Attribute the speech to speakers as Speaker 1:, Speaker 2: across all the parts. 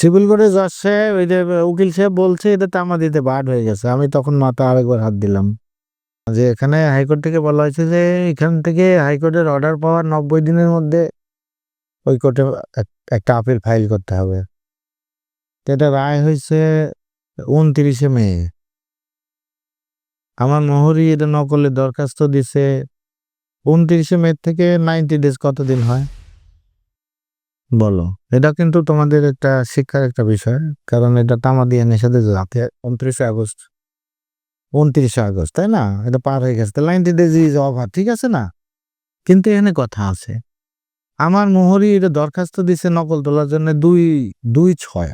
Speaker 1: Civil কোর্টে জজ সাহেব ওই যে উকিল সাহেব বলছে, এটা তামা দিতে বাদ হয়ে গেছে। আমি তখন মাথা আরেকবার হাত দিলাম। যে এখানে হাইকোর্ট থেকে বলা হয়েছে যে, এখান থেকে হাইকোর্টের অর্ডার পাওয়ার নব্বই দিনের মধ্যে ওই কোর্টে একটা আপিল ফাইল করতে হবে। এটা রায় হয়েছে উনত্রিশে মে। আমার মোহরি এটা নকলের দরখাস্ত দিছে। উনত্রিশে মে থেকে নাইনটি ডেজ কতদিন হয়? বলো। এটা কিন্তু তোমাদের একটা শিক্ষার একটা বিষয়, কারণ এটা তামা দিয়ে যাতে উনত্রিশে আগস্ট। উনত্রিশে আগস্ট, তাই না? এটা পার হয়ে গেছে। নাইনটি ডেজ ইজ ওভার ঠিক আছে না? কিন্তু এখানে কথা আছে। আমার মোহরি এটা দরখাস্ত দিছে নকল তোলার জন্য দুই দুই ছয়।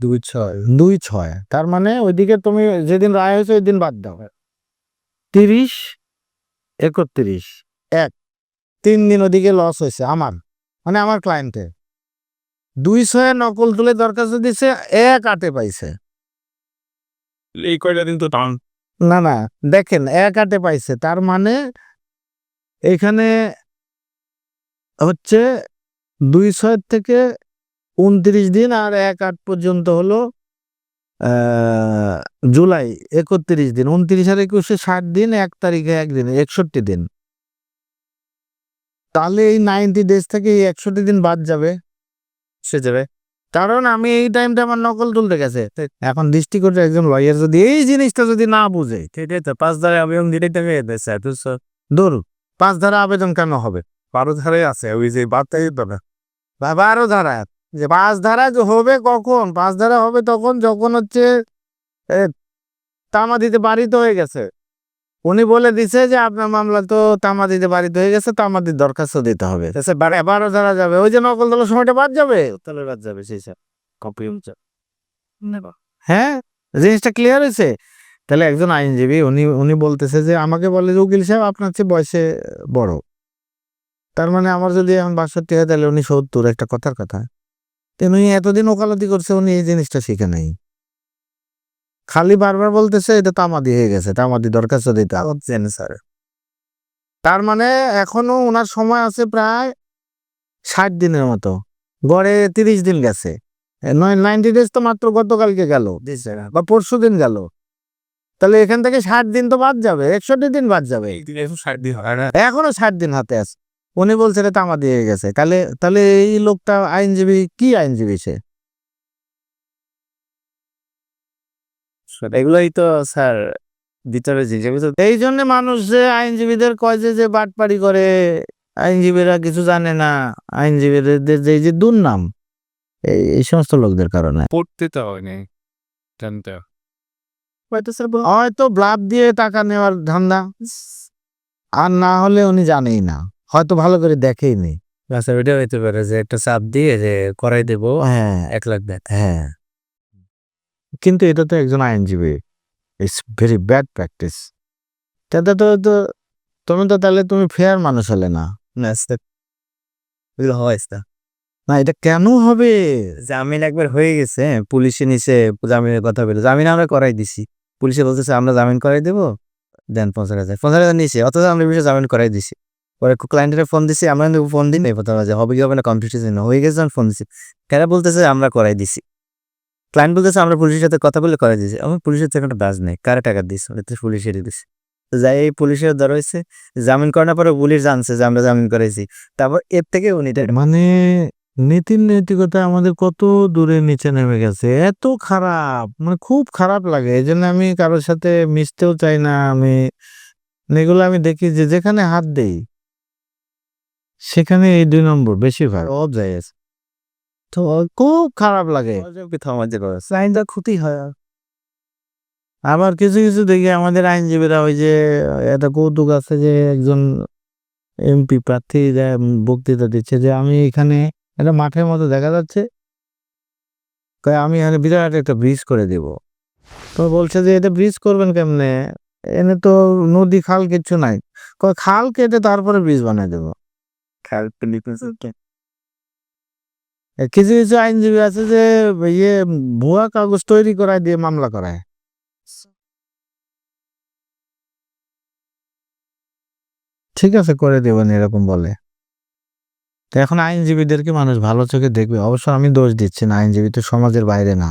Speaker 1: দুই ছয় দুই ছয়। তার মানে ওইদিকে তুমি যেদিন রায় হয়েছে ওই দিন বাদ দাও। তিরিশ, একত্রিশ, এক। তিন দিন ওদিকে লস হয়েছে আমার। মানে আমার ক্লায়েন্টে দুই ছয় নকল তুলে দরখাস্ত দিছে এক আটে পাইছে।
Speaker 2: এই কয়টা দিন তো টান।
Speaker 1: না না দেখেন এক আটে পাইছে। তার মানে এখানে হচ্ছে দুই ছয় থেকে উনত্রিশ দিন আর এক আট পর্যন্ত হলো জুলাই একত্রিশ দিন। উনত্রিশ আর একুশে ষাট দিন এক তারিখে একদিন একষট্টি দিন। তাহলে এই নাইনটি ডেজ থেকে এই একষট্টি দিন বাদ যাবে। সে যাবে। কারণ আমি এই টাইমটা আমার নকল তুলতে গেছে। এখন দৃষ্টিকোণে একজন লয়ার যদি এই জিনিসটা যদি না বুঝে
Speaker 2: সেটাই তো পাঁচ ধারে আবেদন দিলেই
Speaker 1: দূর পাঁচ ধারা আবেদন কেন হবে?
Speaker 2: বারো ধারে আছে, ওই যে বার্তাই তো না।
Speaker 1: বা বারো ধারা, যে পাঁচ ধারা হবে কখন? পাঁচ ধারা হবে তখন যখন হচ্ছে তামা দিতে বাড়িতে হয়ে গেছে। উনি বলে দিছে যে আপনার মামলা তো তামা দিতে বাড়িতে হয়ে গেছে তামাদির দরখাস্ত দিতে হবে। এবারও যারা যাবে ওই যে নকল দলের সময়টা বাদ যাবে? তাহলে বাদ যাবে সেই সব
Speaker 2: কপি
Speaker 1: হ্যাঁ জিনিসটা ক্লিয়ার হয়েছে। তাহলে একজন আইনজীবী উনি উনি বলতেছে যে আমাকে বলে যে উকিল সাহেব আপনার চেয়ে বয়সে বড়। তার মানে আমার যদি এখন বাষট্টি হয় তাহলে উনি সত্তর একটা কথার কথা। তো উনি এতদিন ওকালতি করছে উনি এই জিনিসটা শিখে নাই। খালি বারবার বলতেছে এটা তামাদি হয়ে গেছে তামাদি দরখাস্ত দিতে হবে।
Speaker 2: স্যার।
Speaker 1: তার মানে এখনও ওনার সময় আছে প্রায় ষাট দিনের মতো। গড়ে তিরিশ দিন গেছে। নাইনটি ডেজ তো মাত্র গতকালকে গেল। বা পরশু দিন গেল। তাহলে এখান থেকে ষাট দিন তো বাদ যাবে একষট্টি দিন বাদ যাবে।
Speaker 2: এখনও ষাট দিন
Speaker 1: হাতে আছে। উনি বলছে রে তামা দিয়ে গেছে। তাহলে তাহলে এই লোকটা আইনজীবী কি আইনজীবী সে?
Speaker 2: এগুলোই তো স্যার ভিতরে জিনিস।
Speaker 1: এই জন্য মানুষ যে আইনজীবীদের কয় যে যে বাটপাড়ি করে আইনজীবীরা কিছু জানে না। আইনজীবীদের যে যে দুর্নাম এই এই সমস্ত লোকদের কারণে।
Speaker 2: পড়তে তো হয়নি জানতে
Speaker 1: হয়তো স্যার হয়তো ব্লাব দিয়ে টাকা নেওয়ার ধান্দা। আর না হলে উনি জানেই না। হয়তো ভালো করে দেখেই নি।
Speaker 2: স্যার ওইটা হইতে পারে যে একটা চাপ দিয়ে যে করাই দেবো
Speaker 1: হ্যাঁ।
Speaker 2: এক লাখ দেন।
Speaker 1: হ্যাঁ। কিন্তু এটা তো একজন আইনজীবী। ইটস ভেরি ব্যাড প্র্যাকটিস তাতে তো তো তুমি তো তাহলে তুমি ফেয়ার মানুষ হলে না।
Speaker 2: না স্যার এগুলো হয় স্যার
Speaker 1: না এটা কেন হবে?
Speaker 2: জামিন একবার হয়ে গেছে পুলিশে নিচে জামিনের কথা বলে। জামিন আমরা করাই দিছি। পুলিশে বলতেছে আমরা জামিন করাই দেবো দেন পঞ্চাশ হাজার। পঞ্চাশ হাজার নিচে অথচ আমরা বিষয়ে জামিন করাই দিছি। পরে ক্লায়েন্টের ফোন দিছি আমরা ফোন দিই নাই প্রথম হবে কি হবে না কনফিউশন হয়ে গেছে ফোন দিছি। বলতেছে আমরা করাই দিছি। ক্লায়েন্ট বলতেছে আমরা পুলিশের সাথে কথা বলে করাই দিছি আমার পুলিশের থেকে একটা বাজ নেই কারে টাকা দিস পুলিশের তো যাই এই পুলিশের ধর হয়েছে। জামিন করানোর পরে পুলিশ জানছে যে আমরা জামিন করাইছি তারপর এর থেকে উনি
Speaker 1: মানে নীতি নৈতিকতা আমাদের কত দূরে নিচে নেমে গেছে? এত খারাপ মানে খুব খারাপ লাগে। এই জন্য আমি কারোর সাথে মিশতেও চাই না আমি এগুলো আমি দেখি যে যেখানে হাত দেই সেখানে এই দুই নম্বর বেশিরভাগ। অফ যায় তো খুব খারাপ লাগে। আইনটা ক্ষতি হয়। আবার কিছু কিছু দেখি আমাদের আইনজীবীরা ওই যে, একটা কৌতুক আছে যে, একজন এমপি প্রার্থী বক্তৃতা দিচ্ছে যে, আমি এখানে একটা মাঠের মতো দেখা যাচ্ছে। আমি এখানে বিরাট একটা ব্রিজ করে দেব। তো বলছে যে, এটা ব্রিজ করবেন কেমনে? এনে তো নদী, খাল, কিচ্ছু নাই। খাল কেটে তারপরে ব্রিজ বানিয়ে দেবো। এ কিছু কিছু আইনজীবী আছে যে ইয়ে ভুয়া কাগজ তৈরি করায় দিয়ে মামলা করায়। ঠিক আছে, করে দেবেন, এরকম বলে। তো এখন আইনজীবীদেরকে মানুষ ভালো চোখে দেখবে। অবশ্য আমি দোষ দিচ্ছি না, আইনজীবী তো সমাজের বাইরে না।